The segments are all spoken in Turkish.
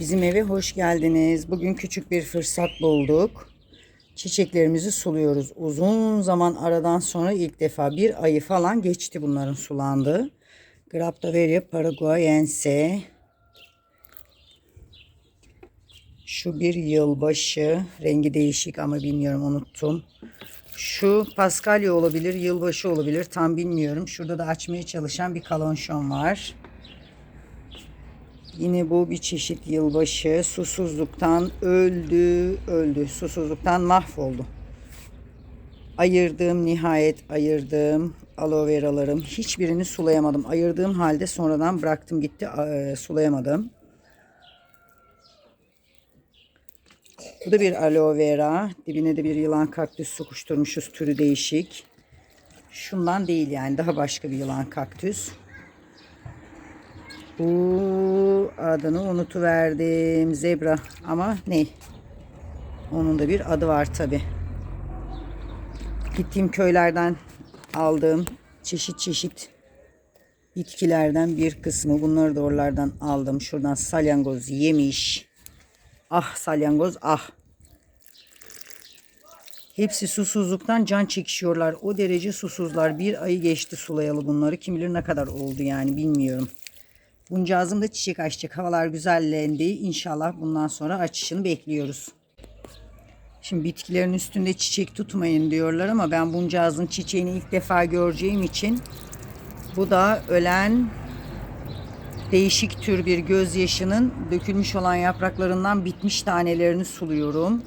Bizim eve hoş geldiniz. Bugün küçük bir fırsat bulduk. Çiçeklerimizi suluyoruz. Uzun zaman aradan sonra ilk defa bir ayı falan geçti bunların sulandığı. Graptoveria paraguayense. Şu bir yılbaşı. Rengi değişik ama bilmiyorum unuttum. Şu paskalya olabilir, yılbaşı olabilir tam bilmiyorum. Şurada da açmaya çalışan bir kalonşon var. Yine bu bir çeşit yılbaşı. Susuzluktan öldü, öldü. Susuzluktan mahvoldu. Ayırdım, nihayet ayırdım. Aloe veralarım. Hiçbirini sulayamadım. Ayırdığım halde sonradan bıraktım gitti. Eee, Sulayamadım. Bu da bir aloe vera. Dibine de bir yılan kaktüs sokuşturmuşuz. Türü değişik. Şundan değil yani. Daha başka bir yılan kaktüs. Bu adını unutuverdim. Zebra ama ne? Onun da bir adı var tabi. Gittiğim köylerden aldığım çeşit çeşit bitkilerden bir kısmı. Bunları da oralardan aldım. Şuradan salyangoz yemiş. Ah salyangoz ah. Hepsi susuzluktan can çekişiyorlar. O derece susuzlar. Bir ayı geçti sulayalı bunları. Kim bilir ne kadar oldu yani bilmiyorum. Buncağızım da çiçek açacak. Havalar güzellendi. İnşallah bundan sonra açışını bekliyoruz. Şimdi bitkilerin üstünde çiçek tutmayın diyorlar ama ben buncağızın çiçeğini ilk defa göreceğim için bu da ölen değişik tür bir gözyaşının dökülmüş olan yapraklarından bitmiş tanelerini suluyorum.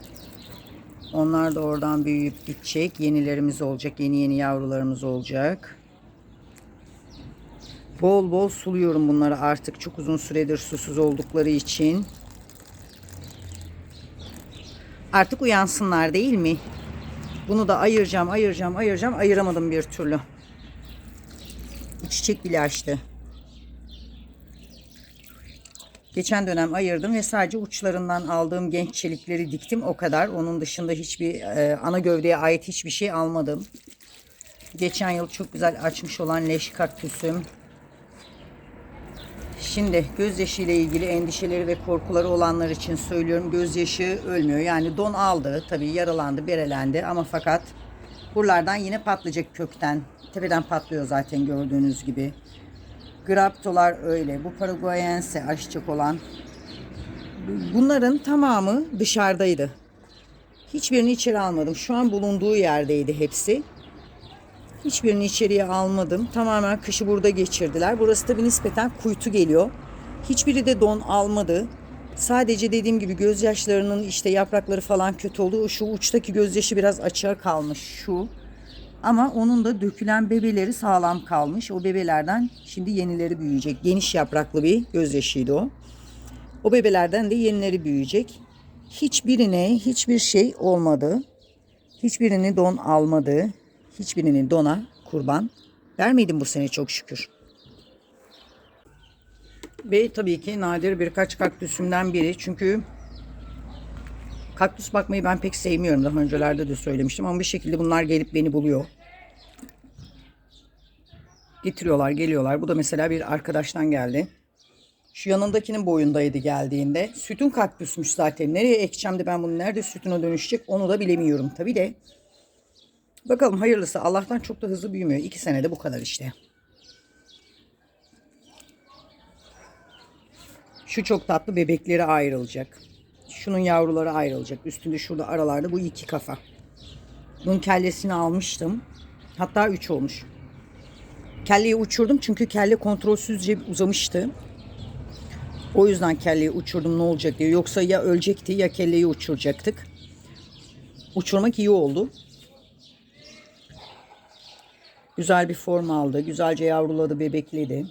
Onlar da oradan büyüyüp gidecek. Yenilerimiz olacak. Yeni yeni yavrularımız olacak. Bol bol suluyorum bunları artık çok uzun süredir susuz oldukları için. Artık uyansınlar değil mi? Bunu da ayıracağım, ayıracağım, ayıracağım. Ayıramadım bir türlü. Çiçek bile açtı. Geçen dönem ayırdım ve sadece uçlarından aldığım genç çelikleri diktim. O kadar. Onun dışında hiçbir e, ana gövdeye ait hiçbir şey almadım. Geçen yıl çok güzel açmış olan leş kaktüsüm. Şimdi gözyaşı ile ilgili endişeleri ve korkuları olanlar için söylüyorum. Gözyaşı ölmüyor. Yani don aldı. Tabii yaralandı, berelendi ama fakat buralardan yine patlayacak kökten. Tepeden patlıyor zaten gördüğünüz gibi. Graptolar öyle. Bu Paraguayense açacak olan. Bunların tamamı dışarıdaydı. Hiçbirini içeri almadım. Şu an bulunduğu yerdeydi hepsi. Hiçbirini içeriye almadım. Tamamen kışı burada geçirdiler. Burası da bir nispeten kuytu geliyor. Hiçbiri de don almadı. Sadece dediğim gibi gözyaşlarının işte yaprakları falan kötü oldu. Şu uçtaki gözyaşı biraz açığa kalmış şu. Ama onun da dökülen bebeleri sağlam kalmış. O bebelerden şimdi yenileri büyüyecek. Geniş yapraklı bir gözyaşıydı o. O bebelerden de yenileri büyüyecek. Hiçbirine hiçbir şey olmadı. Hiçbirini don almadı. Hiçbirini dona kurban vermedim bu sene çok şükür. Ve tabii ki nadir birkaç kaktüsümden biri. Çünkü kaktüs bakmayı ben pek sevmiyorum. Daha öncelerde de söylemiştim ama bir şekilde bunlar gelip beni buluyor. Getiriyorlar, geliyorlar. Bu da mesela bir arkadaştan geldi. Şu yanındakinin boyundaydı geldiğinde. Sütün kaktüsmüş zaten. Nereye ekeceğim de ben bunu nerede sütüne dönüşecek onu da bilemiyorum tabii de. Bakalım hayırlısı. Allah'tan çok da hızlı büyümüyor. İki senede bu kadar işte. Şu çok tatlı bebekleri ayrılacak. Şunun yavruları ayrılacak. Üstünde şurada aralarda bu iki kafa. Bunun kellesini almıştım. Hatta üç olmuş. Kelleyi uçurdum çünkü kelle kontrolsüzce uzamıştı. O yüzden kelleyi uçurdum ne olacak diye. Yoksa ya ölecekti ya kelleyi uçuracaktık. Uçurmak iyi oldu. Güzel bir form aldı. Güzelce yavruladı, bebekledi.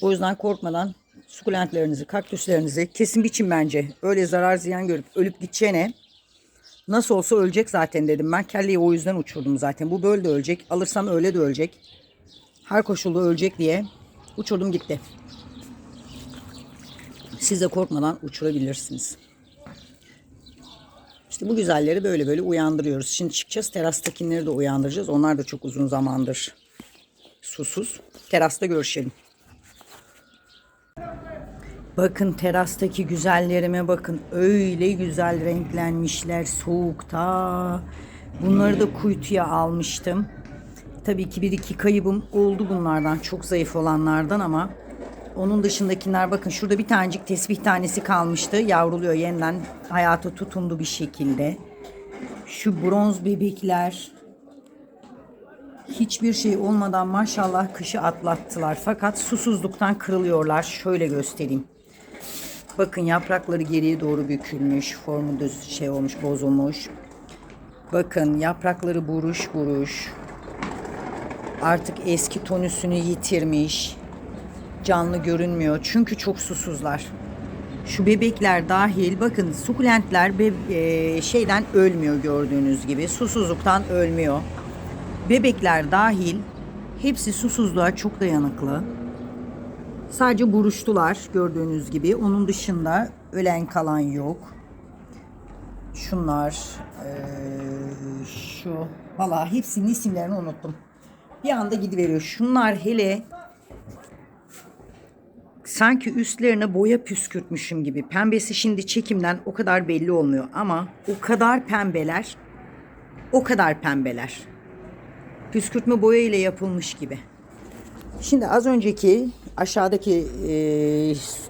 O yüzden korkmadan sukulentlerinizi, kaktüslerinizi kesin biçin bence. Öyle zarar ziyan görüp ölüp gideceğine nasıl olsa ölecek zaten dedim. Ben kelleyi o yüzden uçurdum zaten. Bu böyle de ölecek. Alırsam öyle de ölecek. Her koşulda ölecek diye uçurdum gitti. Siz de korkmadan uçurabilirsiniz. İşte bu güzelleri böyle böyle uyandırıyoruz. Şimdi çıkacağız terastakileri de uyandıracağız. Onlar da çok uzun zamandır susuz. Terasta görüşelim. Bakın terastaki güzellerime bakın. Öyle güzel renklenmişler soğukta. Bunları da kuytuya almıştım. Tabii ki bir iki kaybım oldu bunlardan. Çok zayıf olanlardan ama onun dışındakiler bakın şurada bir tanecik tesbih tanesi kalmıştı. Yavruluyor yeniden hayata tutundu bir şekilde. Şu bronz bebekler hiçbir şey olmadan maşallah kışı atlattılar. Fakat susuzluktan kırılıyorlar. Şöyle göstereyim. Bakın yaprakları geriye doğru bükülmüş. Formu düz şey olmuş, bozulmuş. Bakın yaprakları buruş buruş. Artık eski tonüsünü yitirmiş. Canlı görünmüyor. Çünkü çok susuzlar. Şu bebekler dahil bakın sukulentler be, e, şeyden ölmüyor gördüğünüz gibi. Susuzluktan ölmüyor. Bebekler dahil hepsi susuzluğa çok dayanıklı. Sadece buruştular gördüğünüz gibi. Onun dışında ölen kalan yok. Şunlar, eee, şu, valla hepsinin isimlerini unuttum. Bir anda gidiveriyor. Şunlar hele sanki üstlerine boya püskürtmüşüm gibi. Pembesi şimdi çekimden o kadar belli olmuyor ama o kadar pembeler, o kadar pembeler. Püskürtme boya ile yapılmış gibi. Şimdi az önceki aşağıdaki e,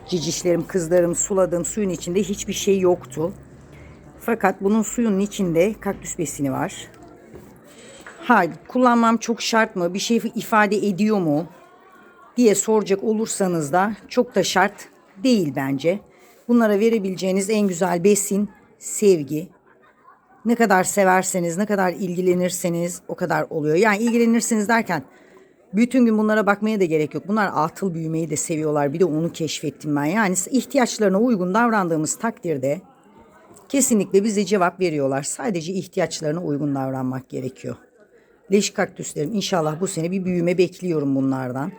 cicişlerim, kızlarım suladığım suyun içinde hiçbir şey yoktu. Fakat bunun suyunun içinde kaktüs besini var. Hayır, kullanmam çok şart mı? Bir şey ifade ediyor mu? Diye soracak olursanız da çok da şart değil bence. Bunlara verebileceğiniz en güzel besin sevgi. Ne kadar severseniz, ne kadar ilgilenirseniz o kadar oluyor. Yani ilgilenirsiniz derken bütün gün bunlara bakmaya da gerek yok. Bunlar atıl büyümeyi de seviyorlar. Bir de onu keşfettim ben. Yani ihtiyaçlarına uygun davrandığımız takdirde kesinlikle bize cevap veriyorlar. Sadece ihtiyaçlarına uygun davranmak gerekiyor. Leş kaktüslerim inşallah bu sene bir büyüme bekliyorum bunlardan.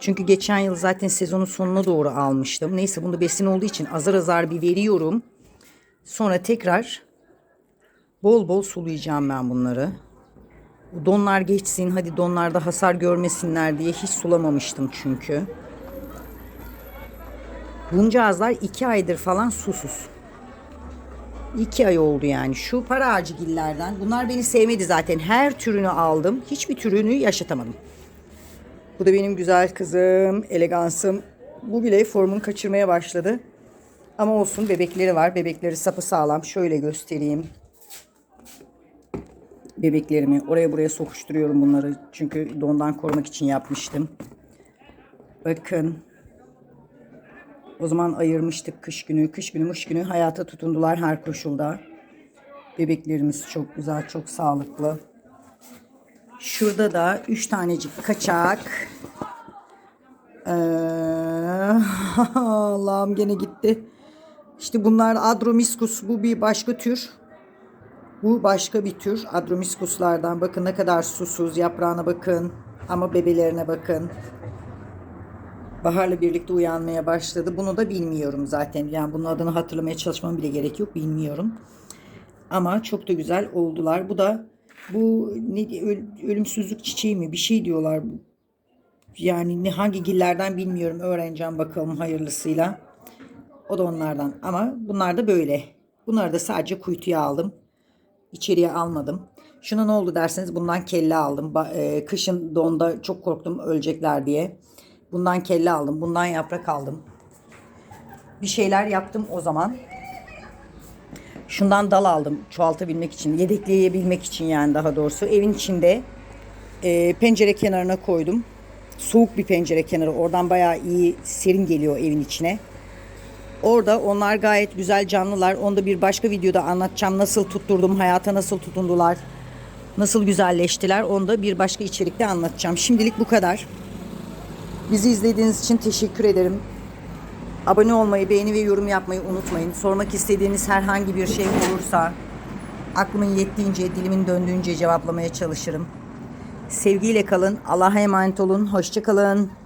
Çünkü geçen yıl zaten sezonun sonuna doğru almıştım. Neyse bunda besin olduğu için azar azar bir veriyorum. Sonra tekrar bol bol sulayacağım ben bunları. Donlar geçsin hadi donlarda hasar görmesinler diye hiç sulamamıştım çünkü. Buncağızlar iki aydır falan susuz. İki ay oldu yani. Şu para ağacı gillerden. Bunlar beni sevmedi zaten. Her türünü aldım. Hiçbir türünü yaşatamadım. Bu da benim güzel kızım. Elegansım. Bu bile formunu kaçırmaya başladı. Ama olsun bebekleri var. Bebekleri sapı sağlam. Şöyle göstereyim. Bebeklerimi oraya buraya sokuşturuyorum bunları. Çünkü dondan korumak için yapmıştım. Bakın. O zaman ayırmıştık kış günü. Kış günü, mış günü hayata tutundular her koşulda. Bebeklerimiz çok güzel, çok sağlıklı. Şurada da üç tanecik kaçak. Ee, Allah'ım gene gitti. İşte bunlar Adromiscus. Bu bir başka tür. Bu başka bir tür Adromiscuslardan. Bakın ne kadar susuz. Yaprağına bakın. Ama bebelerine bakın. Bahar'la birlikte uyanmaya başladı. Bunu da bilmiyorum zaten. Yani bunun adını hatırlamaya çalışmam bile gerek yok. Bilmiyorum. Ama çok da güzel oldular. Bu da bu ne öl- ölümsüzlük çiçeği mi bir şey diyorlar. Yani ne hangi gillerden bilmiyorum. Öğreneceğim bakalım hayırlısıyla. O da onlardan. Ama bunlar da böyle. Bunları da sadece kuytuya aldım. İçeriye almadım. Şuna ne oldu derseniz bundan kelle aldım. E, kışın donda çok korktum ölecekler diye. Bundan kelle aldım. Bundan yaprak aldım. Bir şeyler yaptım o zaman. Şundan dal aldım çoğaltabilmek için, yedekleyebilmek için yani daha doğrusu. Evin içinde e, pencere kenarına koydum. Soğuk bir pencere kenarı. Oradan bayağı iyi serin geliyor evin içine. Orada onlar gayet güzel canlılar. Onu da bir başka videoda anlatacağım. Nasıl tutturdum, hayata nasıl tutundular, nasıl güzelleştiler. Onu da bir başka içerikte anlatacağım. Şimdilik bu kadar. Bizi izlediğiniz için teşekkür ederim. Abone olmayı, beğeni ve yorum yapmayı unutmayın. Sormak istediğiniz herhangi bir şey olursa aklımın yettiğince, dilimin döndüğünce cevaplamaya çalışırım. Sevgiyle kalın. Allah'a emanet olun. Hoşçakalın.